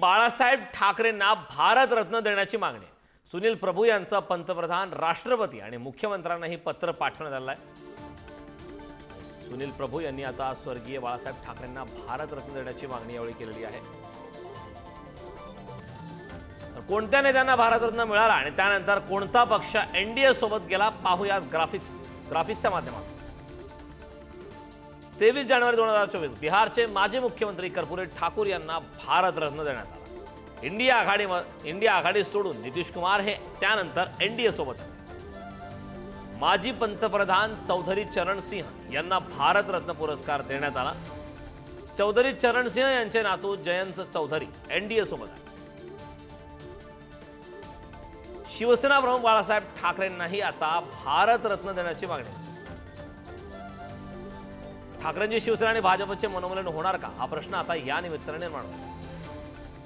बाळासाहेब ठाकरेंना भारतरत्न देण्याची मागणी. सुनील प्रभू यांचं पंतप्रधान राष्ट्रपती आणि मुख्यमंत्र्यांनाही पत्र पाठवण्यात आलं आहे. सुनील प्रभू यांनी आता स्वर्गीय बाळासाहेब ठाकरेंना भारतरत्न देण्याची मागणी यावेळी केलेली आहे. तर कोणत्या नेत्यांना भारतरत्न मिळाला आणि त्यानंतर कोणता पक्ष एनडीए सोबत गेला पाहूयात ग्राफिक्स ग्राफिक्सच्या माध्यमातून. तेवीस जानेवारी दोन हजार चोवीस बिहारचे माजी मुख्यमंत्री कर्पूरी ठाकूर यांना भारतरत्न देण्यात आला. इंडिया आघाडी इंडिया आघाडी सोडून नितीश कुमार हे त्यानंतर एनडीए सोबत आले. माजी पंतप्रधान चौधरी चरण सिंह यांना भारतरत्न पुरस्कार देण्यात आला. चौधरी चरण सिंह यांचे नातू जयंत चौधरी एनडीए सोबत आहे शिवसेना प्रमुख बाळासाहेब ठाकरेंनाही आता भारतरत्न देण्याची मागणी आहे. ठाकरेंची शिवसेना आणि भाजपचे मनोमलन होणार का? हा प्रश्न आता या निमित्ताने निर्माण होतो